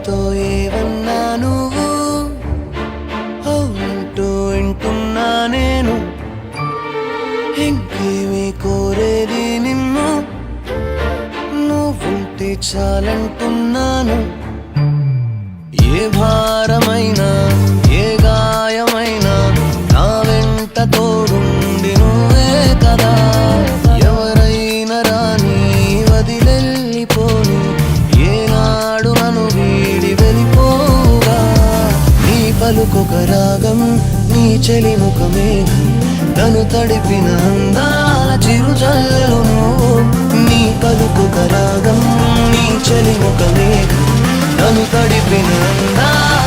నాతో ఏవన్నా నువ్వు? అవునంటూ వింటున్నా నేను. ఇంకేమి కోరేది నిన్ను? నువ్వుంటే చాలంటున్నాను. ఏ భారమైనా నీ పలుకొక రాగం నీ చెలి ముఖమేఘం తను తడిపిన అందాల చిరుజల్లు నీ పలుకొక రాగం నీ చెలి ముఖమేఘం తను తడిపిన అందాల